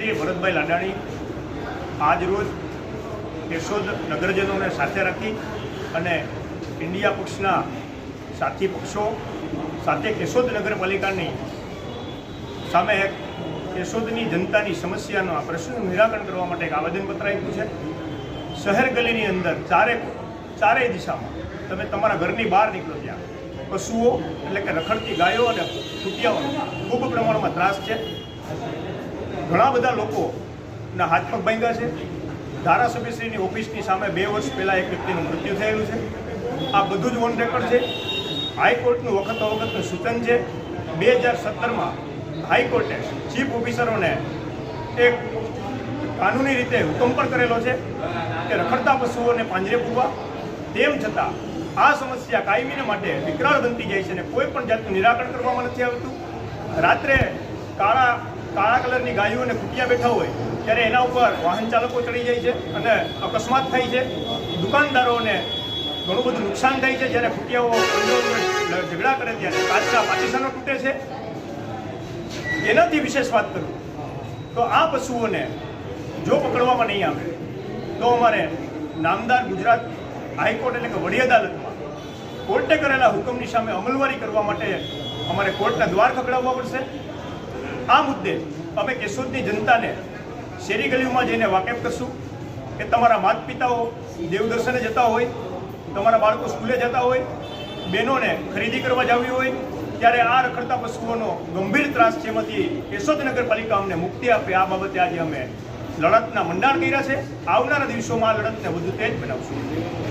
તે ભરતભાઈ લાડાણી આજ રોજ કેશોદ નગરજનોને સાથે રાખી અને ઇન્ડિયા પક્ષના સાથી પક્ષો સાથે કેશોદ નગરપાલિકાની સામે એક કેશોદની જનતાની સમસ્યાનો આ પ્રશ્નનું નિરાકરણ કરવા માટે એક આવેદનપત્ર આપ્યું છે. શહેર ગલીની અંદર ચારે ચારેય દિશામાં તમે તમારા ઘરની બહાર નીકળો ત્યાં. પશુઓ એટલે કે રખડતી ગાયો અને કુટિયાઓનો ખૂબ પ્રમાણમાં ત્રાસ છે. ઘણા બધા લોકોના હાથ પગ ભાંગ્યા છે. ધારાસભ્યશ્રીની ઓફિસની સામે બે વર્ષ પહેલાં એક વ્યક્તિનું મૃત્યુ થયેલું છે. આ બધું જ ઓન રેકોર્ડ છે. હાઈકોર્ટનું વખત વખતનું સૂચન છે. બે હજાર સત્તરમાં હાઈકોર્ટે ચીફ ઓફિસરોને એક કાનૂની રીતે હુકમ પણ કરેલો છે કે રખડતા પશુઓને પાંજરે પૂરવા. તેમ છતાં આ સમસ્યા કાયમીને માટે વિકરાળ બનતી જાય છે અને કોઈ પણ જાતનું નિરાકરણ કરવામાં નથી આવતું. રાત્રે કાળા કાળા કલરની ગાયો અને ખૂટિયા બેઠા હોય, ત્યારે એના ઉપર વાહન ચાલકો ચડી જાય છે અને અકસ્માત થાય છે. દુકાનદારોને ઘણું બધું નુકસાન થાય છે, જ્યારે ખૂટિયાઓ ઝઘડા કરે ત્યારે કાચના પાકિસ્તાનો તૂટે છે. એનાથી વિશેષ વાત કરું તો આ પશુઓને જો પકડવામાં નહીં આવે, તો અમારે નામદાર ગુજરાત હાઈકોર્ટ એટલે કે વડી અદાલતમાં કોર્ટે કરેલા હુકમની સામે અમલવારી કરવા માટે અમારે કોર્ટના દ્વાર ખકડાવવા પડશે. આ મુદ્દે અમે કેશોદની જનતાને શેરી ગલીઓમાં જઈને વાકેફ કરશું કે તમારા માતા પિતાઓ દેવદર્શને જતા હોય, તમારા બાળકો સ્કૂલે જતા હોય, બહેનોને ખરીદી કરવા જવી હોય, ત્યારે આ રખડતા પશુઓનો ગંભીર ત્રાસ છે એમાંથી કેશોદ નગરપાલિકા અમને મુક્તિ આપે, આ બાબતે આજે અમે લડતના મંડાણ કર્યા છે. આવનારા દિવસોમાં આ લડતને વધુ તેજ બનાવશું.